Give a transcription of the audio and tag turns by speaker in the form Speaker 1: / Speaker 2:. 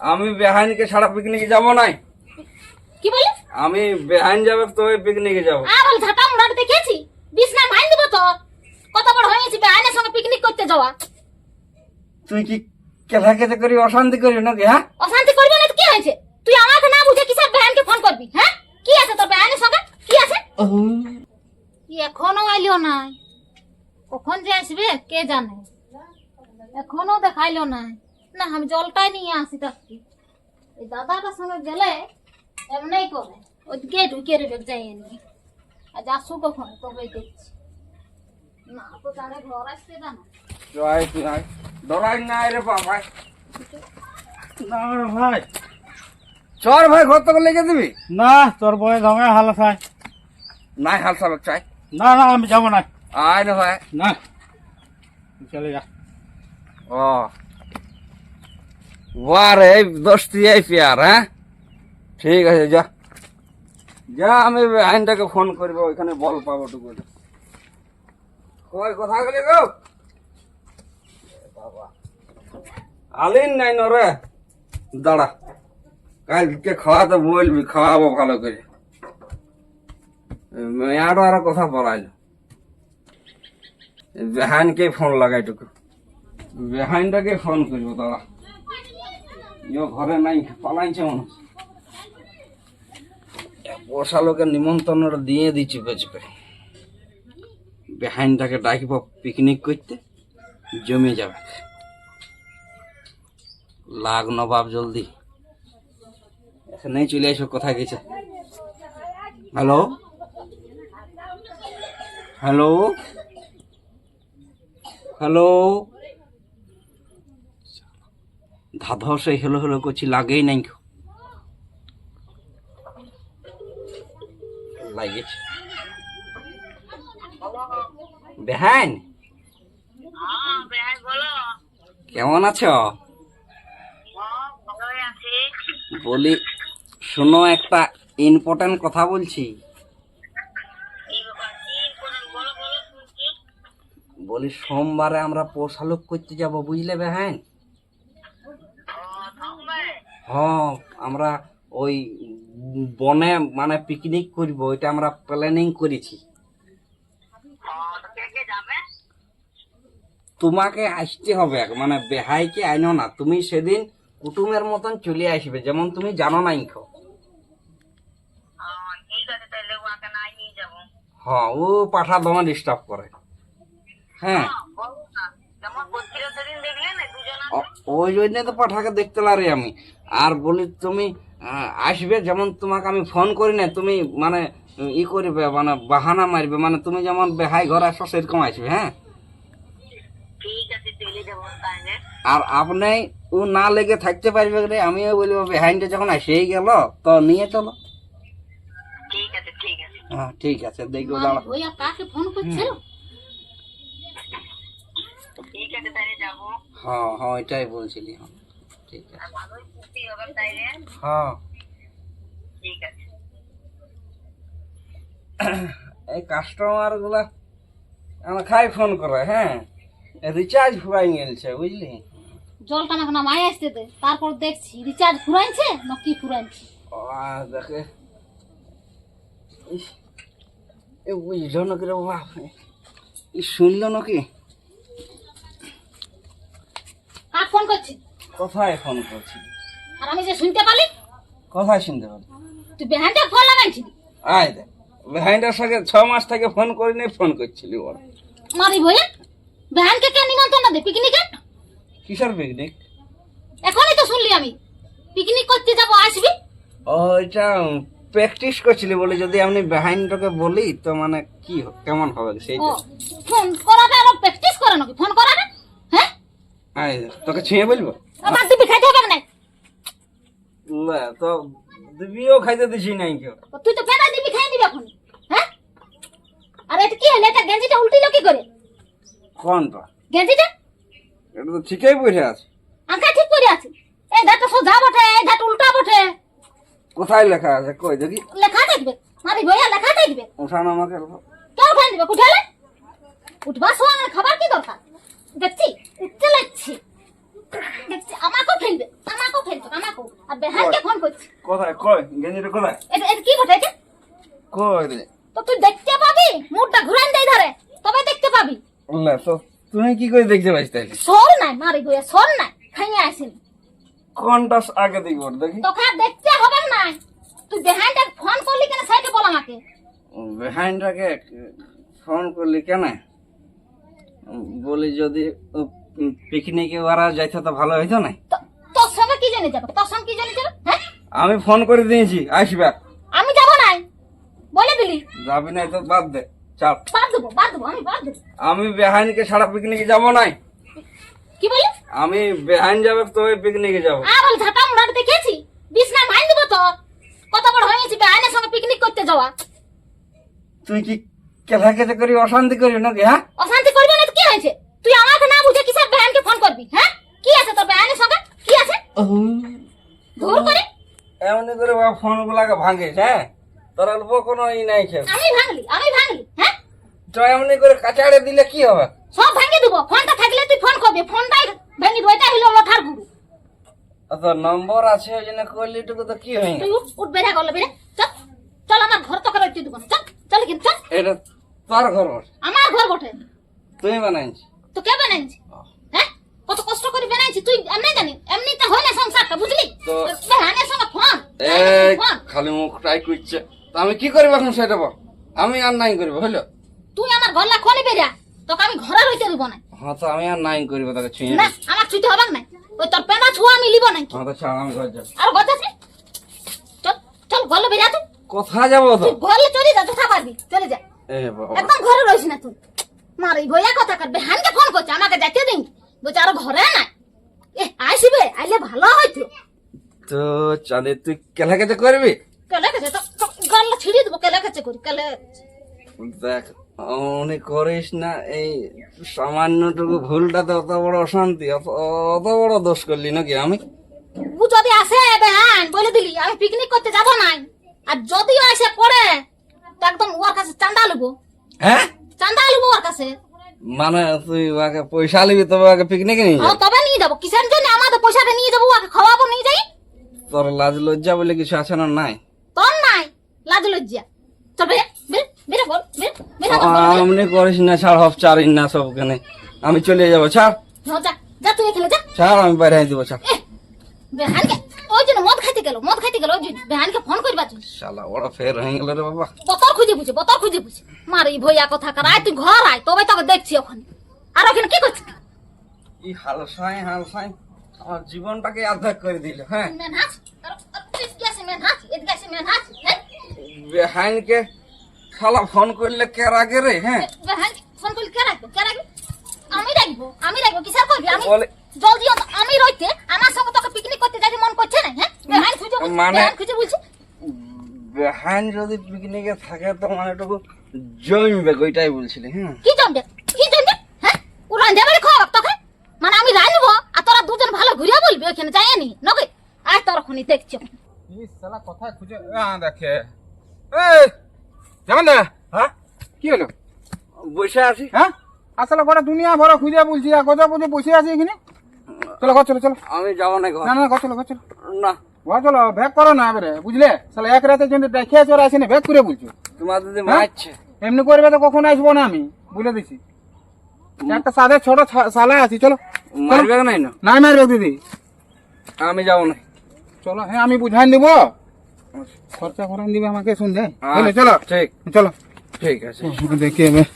Speaker 1: আমি বেহাইনকে ছাড়া পিকনিকে যাব নাই।
Speaker 2: কি বলি
Speaker 1: আমি বেহাইন যাবে তো পিকনিকে যাব।
Speaker 2: আর বল ঝাঁটা মুড়াটা দেখেছি বিছনা ভাঙ দিব তো। কত বড় হয়েছে আইনের সঙ্গে পিকনিক করতে যাওয়া।
Speaker 1: তুই কি কেলা কেটে করি অশান্তি করি নাকি হ্যাঁ?
Speaker 2: অশান্তি করবি না তো কি হয়েছে? তুই আমাকে না বুঝে কিসব বেহানকে ফোন করবি হ্যাঁ? কি আছে তোর বেহানের সঙ্গে? কি আছে? এখনও আইলো নাই। কখন যে আসবে কে জানে? এখনও দেখাইলো নাই। না আমি জলটাই নিয়ে আসি তাকে এই দাদাটার সঙ্গে গেলে এমনি করে ওদিকে ঢুকে রেখে যাই এমনি আজ আসু কখন? তবে দেখছি। না তো জানে ঘর আসতে জানো
Speaker 1: জয় তুই ডরাই নাই রে বাবাই
Speaker 3: না ভাই।
Speaker 1: চর ভাই ঘর তোকে লেগে দিবি
Speaker 3: না তোর বয়ে দমে হালা চাই।
Speaker 1: নাই হাল সাবেক চাই।
Speaker 3: না না আমি যাব না।
Speaker 1: আয় রে ভাই।
Speaker 3: না। চলে যা।
Speaker 1: ও। বাহ রে এই দোস্তি এই পেয়ার হ্যাঁ? ঠিক আছে, যা। যা, আমি আইনটাকে ফোন করব, ওইখানে বল পাবো টুকু কই কথা গেলি গো? বাবা। আলিন নাই ন রে। দাঁড়া, কালকে খাওয়াতে বলবি খাওয়াবো ভালো করে। মেয়ারও আর কথা বলাইলো। বেহানকে ফোন লাগাই টুকু বেহাইনটাকে ফোন করব দাদা ইও ঘরে নাই পালাইছে মনে হচ্ছে। বর্ষা লোকের নিমন্ত্রণটা দিয়ে চুপে চুপে বেহাইনটাকে ডাকিব পিকনিক করতে জমে যাবে লাগ নবাব জলদি এখানেই চলে এসো কোথায় গেছে হ্যালো হ্যালো হ্যালো সে হেলো হেলো করছি, লাগেই নাই। লাগেছে বেহান? কেমন আছো? বলি, শোনো, একটা ইম্পর্টেন্ট কথা বলছি। বলি, সোমবারে আমরা পোষালোক করতে যাব, বুঝলে বেহান? হ্যাঁ আমরা ওই বনে মানে পিকনিক করব ওইটা আমরা প্ল্যানিং করেছি। তোমাকে আসতে হবে মানে বেহাইকে আইনো না। তুমি সেদিন কুটুমের মতন চলে আসবে যেমন তুমি জানো না ইখো হ্যাঁ ও পাঠা দমা ডিস্টার্ব করে। হ্যাঁ। ওই জন্য তো পাঠাকে দেখতে লারি আমি। আর বলি তুমি আসবে যেমন তোমাকে আমি ফোন করি না তুমি মানে ই করবে মানে বাহানা মারবে মানে তুমি যেমন বেহাই ঘর আসো সেরকম আসবে হ্যাঁ? আর আপনি ও না লেগে থাকতে পারবে রে আমিও বলব বেহাইনটা যখন এসেই গেল তো নিয়ে চলো। হ্যাঁ ঠিক আছে দেখব দাঁড়া
Speaker 2: ফোন করছিল?
Speaker 1: হ্যাঁ হ্যাঁ এটাই বলছিলি হ্যাঁ। ঠিক আছে। হ্যাঁ। এই কাস্টমারগুলা আমার খাই ফোন করে হ্যাঁ? রিচার্জ ফুরাই গেলছে বুঝলি?
Speaker 2: জলটা আমাকে না মায় আসতে দে তারপর দেখছি রিচার্জ ফুরাইছে না কি ফুরাইছে?
Speaker 1: ও, আর দেখে। ইস, এ বুঝলো নাকি রে বাবা? ই শুনলো নাকি?
Speaker 2: কাক ফোন করছি?
Speaker 1: কোথায় ফোন করছি
Speaker 2: আর আমি যে শুনতে পারি
Speaker 1: কোথায় শুনতে পারি
Speaker 2: তুই বেহানটা ফোন লাগাইছি
Speaker 1: আয় দেখ বেহাইন্ডার সঙ্গে ছ মাস থেকে ফোন করিনি ফোন করছিলি ওর
Speaker 2: মারি ভয়ে বেহানকে কে নিমন্ত্রণ দে পিকনিকে
Speaker 1: কিসের পিকনিক
Speaker 2: এখনই তো শুনলি আমি। পিকনিক করতে যাব আসবি?
Speaker 1: ও এটা প্র্যাকটিস করছিলি বলে যদি আমি বেহাইন্ডকে বলি তো মানে কি কেমন হবে?
Speaker 2: ও
Speaker 1: সেইটা।
Speaker 2: ফোন করাটা আরও প্র্যাকটিস করে নাকি? ফোন হ্যাঁ
Speaker 1: আয় তোকে ছুঁয়ে বলব?
Speaker 2: আবার দিবি খাইতে হবে না?
Speaker 1: লে, তো দিবিও খাইতে দিছি নাই কেউ।
Speaker 2: তুই তো ফেনা দিবি খাই দিবি এখন হ্যাঁ? আর এটা কি হলো এটা গেঞ্জিটা উল্টিলো কি করে?
Speaker 1: কোনটা
Speaker 2: গেঞ্জিটা?
Speaker 1: এটা তো ঠিকই বসে আছে।
Speaker 2: আঁকা ঠিক করে আছে। এই ধারটা সোজা বটে এই ধারটা উল্টা বটে।
Speaker 1: কোথায় লেখা আছে? কই দেখি।
Speaker 2: লেখা থাকবে মারি ভইয়া লেখা থাকবে।
Speaker 1: উঠানো আমাকে।
Speaker 2: কে উঠাই দিবে উঠালে? উঠবার সময় খাবার কি দরকার? দেখছি লাগছি। দেখছি আমাকেও ফেলবে আমাকেও ফেলবে আমাকেও। আর বেহানকে ফোন করছি।
Speaker 1: কোথায়? কই গেঞ্জিটা কোথায়?
Speaker 2: এটা এটা কি ঘটে এটা
Speaker 1: কই রে?
Speaker 2: তো তুই দেখতে পাবি? মুখটা ঘুরান দেই ধরে তবে দেখতে পাবি।
Speaker 1: না তো তুমি কি করে দেখতে পাইছ তাইলে?
Speaker 2: সর নাই মারি গয়া সর নাই। খাইয়ে আসিনি।
Speaker 1: কোনটা আগে দেখব দেখি।
Speaker 2: তোকে দেখতে হবে না। তুই বেহানটা ফোন করলি কেন? সাইডে বল আমাকে।
Speaker 1: বেহাইনটাকে ফোন করলি কেন? বলি যদি পিকনিকে ওরা যাইতে তো ভালো হইতো না?
Speaker 2: তো- তোর সঙ্গে কি জানি যাবে? তোর সঙ্গে কি জানি যাবে? হ্যাঁ?
Speaker 1: আমি ফোন করে দিয়েছি আসবে।
Speaker 2: আমি যাব নাই বলে দিলি।
Speaker 1: যাবি না তো বাদ দে চাপ।
Speaker 2: বাদ দেবো বাদ দেবো আমি বাদ দেবো।
Speaker 1: আমি বেহাইনকে ছাড়া পিকনিকে যাব না।
Speaker 2: কি বলি?
Speaker 1: আমি বেহাইন যাবে তো পিকনিকে যাব।
Speaker 2: আর বল ঝাঁটা মুড়াটা দেখেছি বিছনা মাইন দেবো তো। কত বড় হয়েছি বেহানের সঙ্গে পিকনিক করতে যাওয়া।
Speaker 1: তুই কি কেলা কেটে করি অশান্তি করি নাকি হ্যাঁ?
Speaker 2: হয়েছে? তুই আমাকে না বুঝে কিসের বেহানকে ফোন করবি হ্যাঁ? কি আছে তোর বেহানের সঙ্গে? কি আছে? ধুর করে।
Speaker 1: এমনি করে ফোন গুলাকে ভাঙিস হ্যাঁ? তোর অল্প কোনো ই নাই খেয়ে।
Speaker 2: আমি ভাঙলি আমি ভাঙলি হ্যাঁ?
Speaker 1: তো এমনি করে কাচাড়ে দিলে কি হবে?
Speaker 2: সব ভাঙে দিব। ফোনটা থাকলে তুই ফোন করবি। ফোনটাই ভেঙে দেবো এটাই হলো লঠার গুরু।
Speaker 1: তো নম্বর আছে ওই জন্য করলি টুকু তো কি হয়ে
Speaker 2: তুই উঠ বেড়া গেল বেড়ে। চল চল আমার ঘর তোকে রইতে দিব। না চল চল কিন্তু চল।
Speaker 1: এটা তোর ঘর।
Speaker 2: আমার ঘর বটে।
Speaker 1: তুই বানাইছি
Speaker 2: তো কে বানাইছি? হ্যাঁ? কত কষ্ট করে বানাইছি তুই এমনি জানি। এমনি তো হয় না সংসারটা বুঝলি?
Speaker 1: তো-
Speaker 2: বেহানের সঙ্গে ফোন
Speaker 1: খালি মুখ ট্রাই করছে। তো আমি কি করব এখন সেটা বল। আমি আর নাই করব হইল?
Speaker 2: তুই আমার ঘর লাখনি বেরিয়া তোকে আমি ঘরে রইতে দিব না।
Speaker 1: হ্যাঁ তো আমি আর নাই করব তোকে ছুঁয়ে
Speaker 2: না আমার ছুটি হবে না ওই তোর পেনা ছুয়া আমি লিব না
Speaker 1: হ্যাঁ তো ছাড় আমি ঘর যাব।
Speaker 2: আর গজ আছে চল চল ঘরে বেরিয়া তুই।
Speaker 1: কোথায় যাব তো?
Speaker 2: তুই ঘরে চলে যা যথা পারবি চলে যা।
Speaker 1: এ বাবা।
Speaker 2: একদম ঘরে রইস না তুই। মারি ভইয়া কথা কাটবে হানকে ফোন করছে আমাকে যাইতে দিন। বলছে আরও ঘরে নাই? এ আসবে আইলে ভালো হইতো।
Speaker 1: তো চাঁদে তুই কেলা কেটে করবি?
Speaker 2: কেলে গেছে তো গল্লা ছিড়িয়ে দেবো কেলে গেছে করি কেলে
Speaker 1: দেখ অমনি করিস না এই সামান্যটুকু ভুলটাতে অত বড় অশান্তি অত- বড় দোষ করলি নাকি আমি?
Speaker 2: ও যদি আসে বেহান বলে দিলি আমি পিকনিক করতে যাব নাই। আর যদিও আসে পড়ে একদম ওর কাছে চান্দা লুবো
Speaker 1: হ্যাঁ?
Speaker 2: চান্দা কাছে?
Speaker 1: মানে তুই ওকে পয়সা নিবি তবে ওকে পিকনিকে নিয়ে
Speaker 2: ও
Speaker 1: যাবি
Speaker 2: তবে নিয়ে যাব। কিসের জন্য আমাদের পয়সাটা নিয়ে যাব? ওকে খাওয়াবো নিয়ে যাই?
Speaker 1: তোর লাজ লজ্জা বলে কিছু আছে না নাই?
Speaker 2: তোর নাই? লাজ লজ্জা। চল বেরে বেরে বেরে বল বেরে বেরে বল, বল, বেরে।
Speaker 1: আমনি করিস না ছাড় হব চারিস না সবখানে আমি চলে যাব ছাড়।
Speaker 2: যা তুই এখানে যা।
Speaker 1: ছাড় আমি বাইরে দিব ছাড়।
Speaker 2: ওই জন্য মদ খাইতে গেল মদ খাইতে গেল ওই জন্য। বেহানকে ফোন করবার জন্য
Speaker 1: শালা বড় ফের হয়ে গেল রে বাবা।
Speaker 2: বতর খুঁজে বুঝে বতর খুঁজে বুঝে। মারি ভইয়া কথা কার? আয় তুই ঘর আয় তবে তোকে দেখছি ওখানে। আর ওখানে কি করছিস?
Speaker 1: ই হালসাই হালসাই আমার জীবনটাকে আধ্যাক করে দিল হ্যাঁ।
Speaker 2: মেন হাস আর আর তুই এদিকে আসি মেন হাস এদিকে আসি মেন হাস হ্যাঁ?
Speaker 1: বেহাইনকে শালা ফোন করলে কে রাগে রে হ্যাঁ?
Speaker 2: বেহানকে ফোন করলি কে রাখব কে রাখব আমি রাখব আমি রাখব কিসের করবি আমি জলদি আমি রইতে আমার সঙ্গে পিকনিক করতে যাইতে মন করছে না হ্যাঁ? বেহান খুঁজে
Speaker 1: মানে-
Speaker 2: বেহান খুঁজে বুঝে
Speaker 1: বেহাইন যদি পিকনিকে থাকে তো মানে একটু জমবে ওইটাই বলছিলি হ্যাঁ?
Speaker 2: কি জমবে? কি জমবে? হ্যাঁ? ও রান্ধে বাড়ি খাওয়া তোকে? মানে আমি রাঁধবো আর তোরা দুজন ভালো ঘুরিয়া বলবি ওখানে নগে? আয় তোর ওখানে দেখছি।
Speaker 3: এই শালা কোথায় খুঁজে আ, দেখে। এই যেমন দা।
Speaker 1: হ্যাঁ?
Speaker 3: কি হলো?
Speaker 1: বসে আছি
Speaker 3: হ্যাঁ? আসলে গোটা দুনিয়া ভরা খুঁজে বলছি আর গজা বসে আছি এখানে। চলো ঘর চলো চলো।
Speaker 1: আমি যাব না ঘর।
Speaker 3: না না ঘর চলো ঘর চলো।
Speaker 1: না।
Speaker 3: ঘর চলো ভ্যাক করো না এবারে বুঝলে? তাহলে এক রাতের জন্য দেখে চলে আসে না ভ্যাক করে বলছো।
Speaker 1: তোমার দিদি
Speaker 3: হ্যাঁ?
Speaker 1: মারছে।
Speaker 3: এমনি করবে তো কখন আসব না আমি বলে দিছি। একটা সাদে ছোট শালা আছি চলো।
Speaker 1: মারবে নাই না
Speaker 3: নাই মারবে দিদি।
Speaker 1: আমি যাব না।
Speaker 3: চলো হ্যাঁ আমি বুঝাই দিব খরচা করান দিবে আমাকে শুনছে
Speaker 1: আচ্ছা,
Speaker 3: চলো।
Speaker 1: ঠিক।
Speaker 3: চলো।
Speaker 1: ঠিক আছে।
Speaker 3: দেখি এবার।